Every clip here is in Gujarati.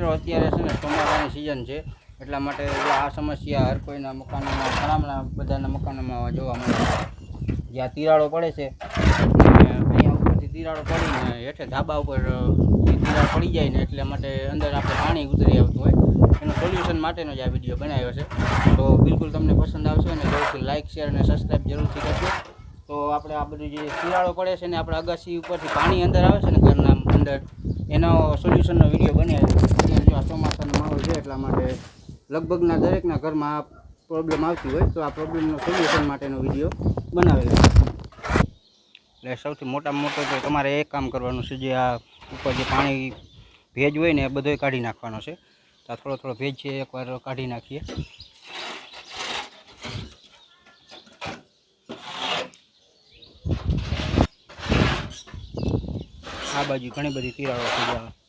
મિત્રો, અત્યારે છે ને ચોમાસાની સિઝન છે. એટલા માટે આ સમસ્યા હર કોઈના મકાનોમાં ઘણા બધાના મકાનોમાં જોવા મળે છે. જ્યાં તિરાડો પડે છે અહીંયા ઉપરથી તિરાડો પડીને હેઠે ધાબા ઉપર તિરાડ પડી જાય ને એટલે માટે અંદર આપણે પાણી ઉતરી આવતું હોય. એનું સોલ્યુશન માટેનો જ આ વીડિયો બનાવ્યો છે. તો બિલકુલ તમને પસંદ આવશે અને જરૂરથી લાઇક શેર અને સબસ્ક્રાઈબ જરૂરથી કરજો. તો આપણે આ બધું જે તિરાડો પડે છે ને આપણે અગાસી ઉપરથી પાણી અંદર આવે છે ને ઘરના અંદર, એનો સોલ્યુશનનો વીડિયો આ ચોમાસાનો માહોલ છે એટલા માટે લગભગના દરેકના ઘરમાં આ પ્રોબ્લેમ આવતી હોય તો આ પ્રોબ્લેમનો સોલ્યુશન માટેનો વીડિયો બનાવેલો એટલે સૌથી મોટામાં મોટો તો તમારે એક કામ કરવાનું છે, જે આ ઉપર જે પાણી ભેજ હોય ને એ બધોય કાઢી નાખવાનો છે. તો થોડો થોડો ભેજ છે એકવાર કાઢી નાખીએ. આ બાજુ ઘણી બધી તિરાડો થઈ જાય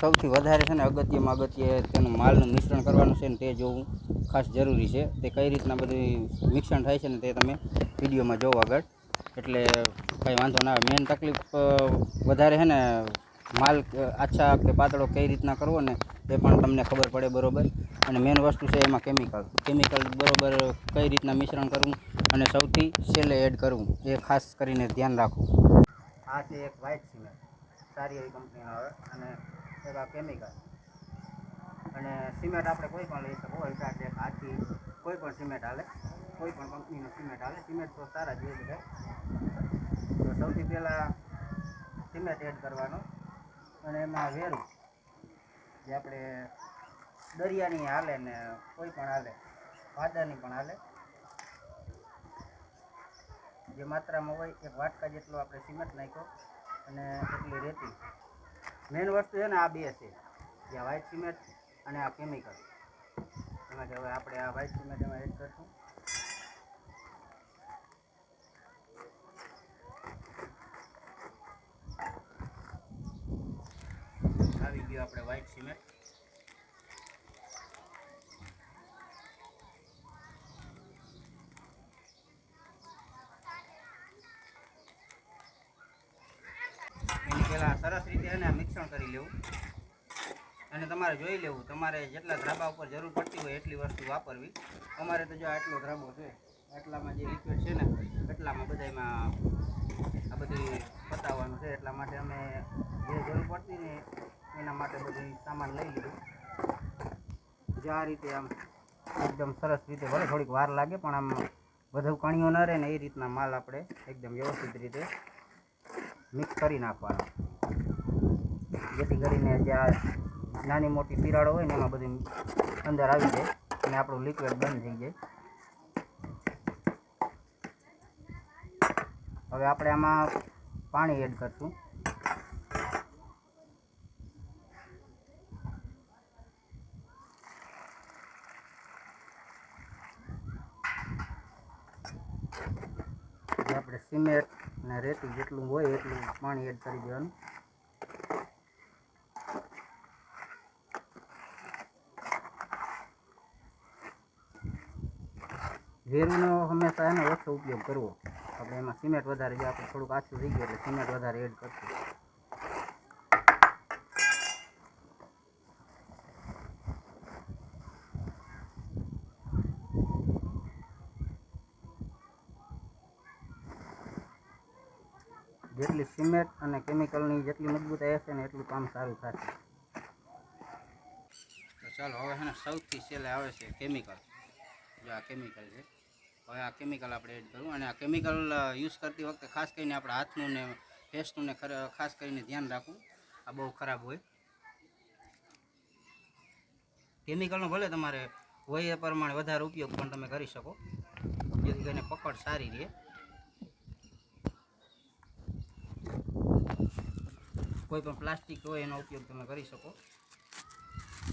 સૌથી વધારે છે ને અગત્યમાં અગત્ય તેનું માલનું મિશ્રણ કરવાનું છે ને તે જોવું ખાસ જરૂરી છે. તે કઈ રીતના બધું મિશ્રણ થાય છે ને તે તમે વિડીયોમાં જોવો આગળ. એટલે કંઈ વાંધો ના આવે. મેન તકલીફ વધારે છે ને માલ આછા કે પાતળો કઈ રીતના કરવો ને તે પણ તમને ખબર પડે બરાબર. અને મેન વસ્તુ છે એમાં કેમિકલ કેમિકલ બરાબર કઈ રીતના મિશ્રણ કરવું અને સૌથી છેલ્લે એડ કરવું એ ખાસ કરીને ધ્યાન રાખવું. આ છે એક વાઇટ સિમેન્ટ, સારી એવી કંપનીનો આવે અને એક કેમિકલ અને સિમેન્ટ આપણે કોઈ પણ લઈ શકો અલ્ટ્રાટેક હાથી, કોઈ પણ સિમેન્ટ હાલે, કોઈ પણ કંપનીનું સિમેન્ટ હાલે સિમેન્ટ તો સારા જ હોય બધા. તો સૌથી પહેલાં સિમેન્ટ એડ કરવાનો અને એમાં વેરું, જે આપણે દરિયાની હાલે ને કોઈ પણ હાલે વાદાની પણ હાલે, જે માત્રામાં હોય, એક વાટકા જેટલો આપણે સિમેન્ટ નાખ્યો અને એટલી રેતી. મેઇન વસ્તુ છે ને આ બે છે. જે વ્હાઇટ સિમેન્ટ અને આ કેમિકલ એમાંથી હવે આપણે આ વ્હાઇટ સિમેન્ટ એમાં એડ કરશું. આવી ગયું આપણે વ્હાઇટ સિમેન્ટ એની પહેલાં સરસ રીતે એને મિશ્રણ કરી લેવું. અને તમારે જોઈ લેવું, તમારે જેટલા ધાબા ઉપર જરૂર પડતી હોય એટલી વસ્તુ વાપરવી. અમારે તો જો આટલો ધાબો છે, આટલામાં જે લિક્વિડ છે ને, એટલામાં બધામાં આ બધું પતાવવાનું છે, એટલા માટે અમે જે જરૂર પડતી ને એના માટે બધું સામાન લઈ લીધું. જે આ રીતે આમ એકદમ સરસ રીતે, ભલે થોડીક વાર લાગે, પણ આમ બધું કણીઓ ન રહે ને એ રીતના માલ આપણે એકદમ વ્યવસ્થિત રીતે મિક્સ કરી નાખવાનો. જેથી કરીને જે આ નાની મોટી તિરાડો હોય ને એમાં બધી અંદર આવી જાય અને આપણું લિક્વિડ બંધ થઈ જાય. હવે આપણે આમાં પાણી એડ કરશું. આપણે સિમેન્ટ અને રેતી જેટલું હોય એટલું પાણી એડ કરી દેવાનું. વેરુનો હંમેશા એનો ઓછો ઉપયોગ કરવો. આપણે એમાં સિમેન્ટ વધારે જો આપણે થોડુંક આછું થઈ ગયું એટલે સિમેન્ટ વધારે એડ કરશું. જેટલી સિમેન્ટ અને કેમિકલની જેટલી મજબૂતાઈ હશે ને એટલું કામ સારું થશે. તો ચાલો, હવે છે ને, સૌથી છેલ્લે આવે છે કેમિકલ. જો આ કેમિકલ છે. હવે આ કેમિકલ આપણે એડ કરવું અને આ કેમિકલ યુઝ કરતી વખતે ખાસ કરીને આપણે હાથનું ને ફેસનું ને ખાસ કરીને ધ્યાન રાખવું. આ બહુ ખરાબ હોય. કેમિકલનો ભલે તમારે હોય એ પ્રમાણે વધારે ઉપયોગ પણ તમે કરી શકો. જેથી કરીને પકડ સારી રહે. કોઈ પણ પ્લાસ્ટિક હોય એનો ઉપયોગ તમે કરી શકો.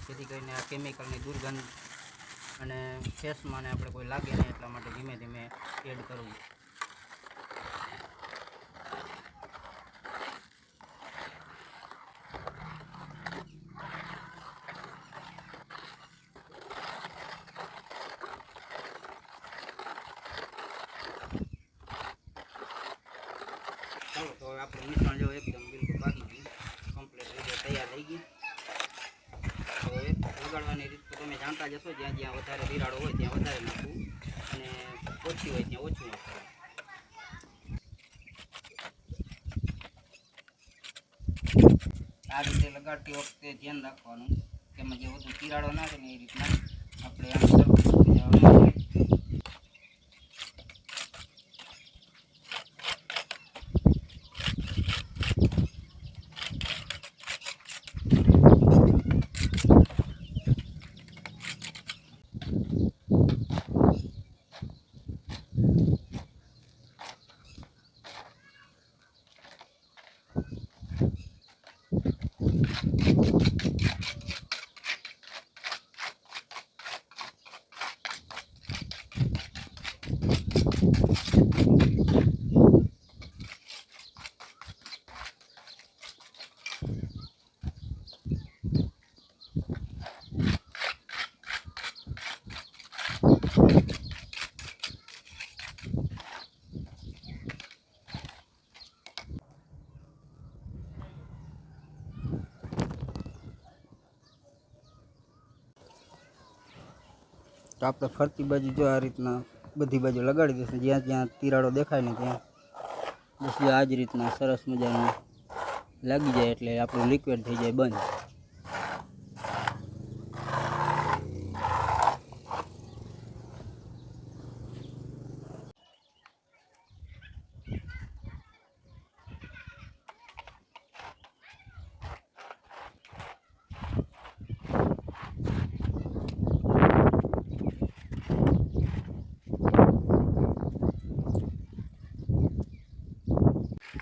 જેથી કરીને આ કેમિકલની દુર્ગંધ અને ફેસમાં ને આપણે કોઈ લાગે નહીં એટલા માટે ધીમે ધીમે એડ કરવું. તો આપણું મિશ્રણ જો એકદમ રીત તો તમે જાણતા જ હશો જ્યાં જ્યાં વધારે તિરાડો હોય ત્યાં વધારે નાખવું અને ઓછી હોય ત્યાં ઓછું નાખવું આ રીતે લગાડતી વખતે ધ્યાન રાખવાનું તેમાં જે વધુ તિરાડો નાખે ને એ રીતના આપણે આમ સરખું જવાનું તો આપણે ફરતી બાજુ જો આ રીતના બધી બાજુ લગાડી દઈશું. જ્યાં જ્યાં તિરાડો દેખાય ને ત્યાં. બસ આ જ રીતના સરસ મજાનું લાગી જાય એટલે આપણું લિક્વિડ થઈ જાય બંધ.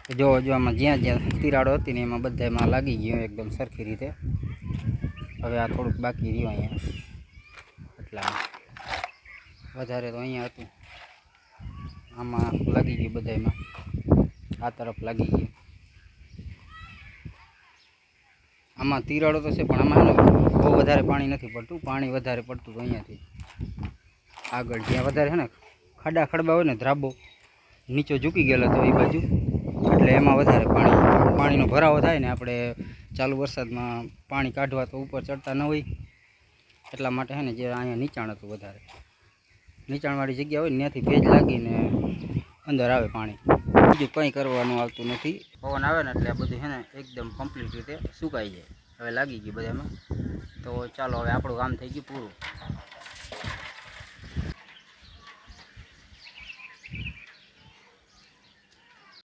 જો જો આમાં જ્યાં જ્યાં તિરાડો હતી ને એમાં બધામાં લાગી ગયો એકદમ સરખી રીતે. હવે આ થોડુંક બાકી રહ્યું અહીંયા. એટલા વધારે તો અહીંયા હતું. આમાં લાગી ગયું બધામાં આ તરફ લાગી ગયું. આમાં તિરાડો તો છે, પણ આમાં બહુ વધારે પાણી નથી પડતું. પાણી વધારે પડતું અહીંયાથી. આગળ જ્યાં વધારે છે ને ખાડા ખડબા હોય ને ધ્રાબો નીચો ઝૂકી ગયેલો તો એ બાજુ. એટલે એમાં વધારે પાણી પાણીનો ભરાવો થાય ને આપણે ચાલુ વરસાદમાં પાણી કાઢવા તો ઉપર ચડતા ન હોય. એટલા માટે છે ને જે અહીંયા નીચાણ હતું વધારે. નીચાણવાળી જગ્યા હોય ને ત્યાંથી ભેજ લાગીને અંદર આવે પાણી. બીજું કંઈ કરવાનું આવતું નથી. પવન આવે ને એટલે બધું છે ને એકદમ કમ્પ્લીટ રીતે સુકાઈ જાય. હવે લાગી ગયું બધામાં. તો ચાલો હવે આપણું કામ થઈ ગયું પૂરું.